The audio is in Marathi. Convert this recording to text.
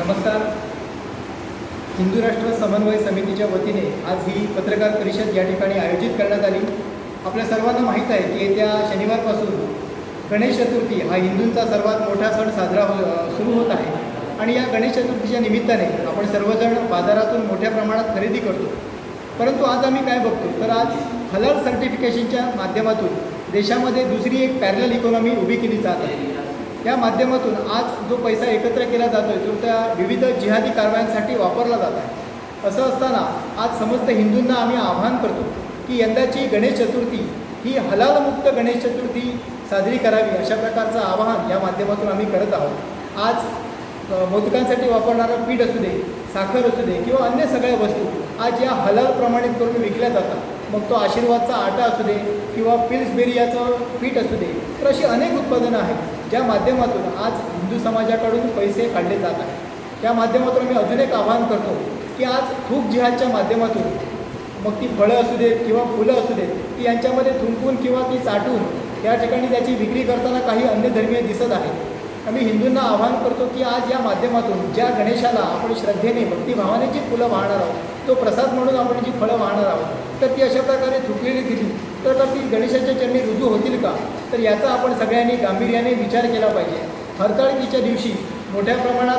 नमस्कार. हिंदू राष्ट्र समन्वय समितीच्या वतीने आज ही पत्रकार परिषद या ठिकाणी आयोजित करण्यात आली. आपल्या सर्वांना माहीत आहे की येत्या शनिवारपासून गणेश चतुर्थी हा हिंदूंचा सर्वात मोठा सण साजरा हो सुरू होत आहे. आणि या गणेश चतुर्थीच्या निमित्ताने आपण सर्वजण बाजारातून मोठ्या प्रमाणात खरेदी करतो. परंतु आज आम्ही काय बघतो? तर आज हलाल सर्टिफिकेशनच्या माध्यमातून देशामध्ये दुसरी एक पॅरल इकॉनॉमी उभी केली जात आहे. या माध्यमातून आज जो पैसा एकत्र केला जातो आहे तो त्या विविध जिहादी कारवायांसाठी वापरला जात आहे. असं असताना आज समस्त हिंदूंना आम्ही आवाहन करतो की यंदाची गणेश चतुर्थी ही हलालमुक्त गणेश चतुर्थी साजरी करावी अशा प्रकारचं आवाहन या माध्यमातून आम्ही करत आहोत. आज मोदकांसाठी वापरणारं पीठ असू दे साखर असू दे किंवा अन्य सगळ्या वस्तू आज या हलाल प्रमाणित करून विकल्या जातात. मग तो आशीर्वादचा आटा असू दे किंवा पिल्सबेरी याचं पीठ असू दे तर अशी अनेक उत्पादनं आहेत. ज्या माध्यमातून आज हिंदू समाजाकडून पैसे काढले जात आहेत. त्या माध्यमातून आम्ही अजून एक आवाहन करतो की आज थूक जिहादच्या माध्यमातून मग ती फळं असू देत किंवा फुलं असू देत ती यांच्यामध्ये थुंकून किंवा ती चाटून त्या ठिकाणी त्याची विक्री करताना काही अन्य धर्मीय दिसत आहेत आम्ही हिंदूंना आवाहन करतो की आज या माध्यमातून ज्या गणेशाला आपण श्रद्धेने भक्तिभावाने जी फुलं वाहणार आहोत तो प्रसाद म्हणून आपण जी फळं वाहणार आहोत तर ती अशा प्रकारे थुकलेली दिली. गणेशाच्या चरणी रुजू होतील का? तर याचा आपण सगळ्यांनी गांभीर्याने विचार केला पाहिजे. हरताळकीच्या दिवशी मोठ्या प्रमाणात